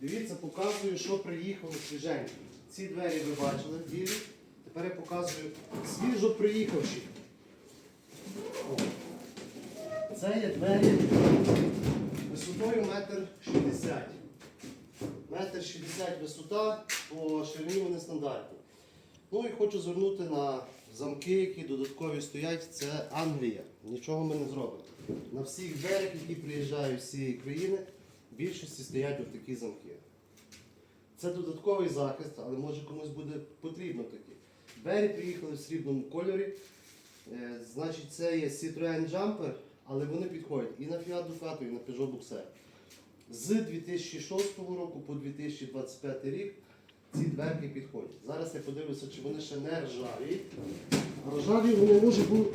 Дивіться, показую, що приїхало свіженько. Ці двері ви бачили білі. Тепер я показую свіжо приїхавші. Це є двері висотою метр шістдесят. Метр шістдесят висота, по ширині вони стандартні. Ну і хочу звернути на замки, які додаткові стоять. Це Англія. Нічого ми не зробимо. На всіх дверях, які приїжджають з цієї країни, в більшості стоять ось такі замки. Це додатковий захист, але може комусь буде потрібно такі. Двері приїхали в срібному кольорі. Е, Значить, це є Citroen Jumper, але вони підходять і на Fiat Ducato, і на Peugeot Boxer. З 2006 року по 2025 рік ці дверки підходять. Зараз я подивлюся, чи вони ще не ржаві. Ржаві вони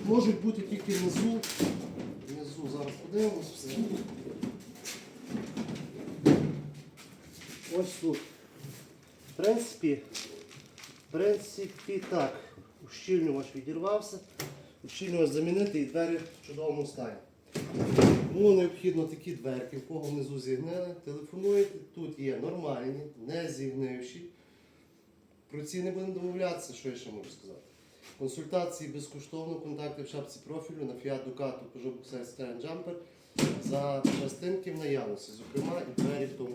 можуть бути тільки внизу. Внизу зараз подивимось все. Ось тут. В принципі, в принципі так. Ущільнювач відірвався. Ущільнювач замінити і двері в чудовому стані. Тому необхідно такі дверки, в кого внизу зігнили, телефонуєте, тут є нормальні, не зігнивші. Про ці не будемо домовлятися, що я ще можу сказати. Консультації безкоштовно, контакти в шапці профілю на Fiat Ducato Peugeot Boxer Citroen Jumper за частинки в наявності, зокрема і двері в тому.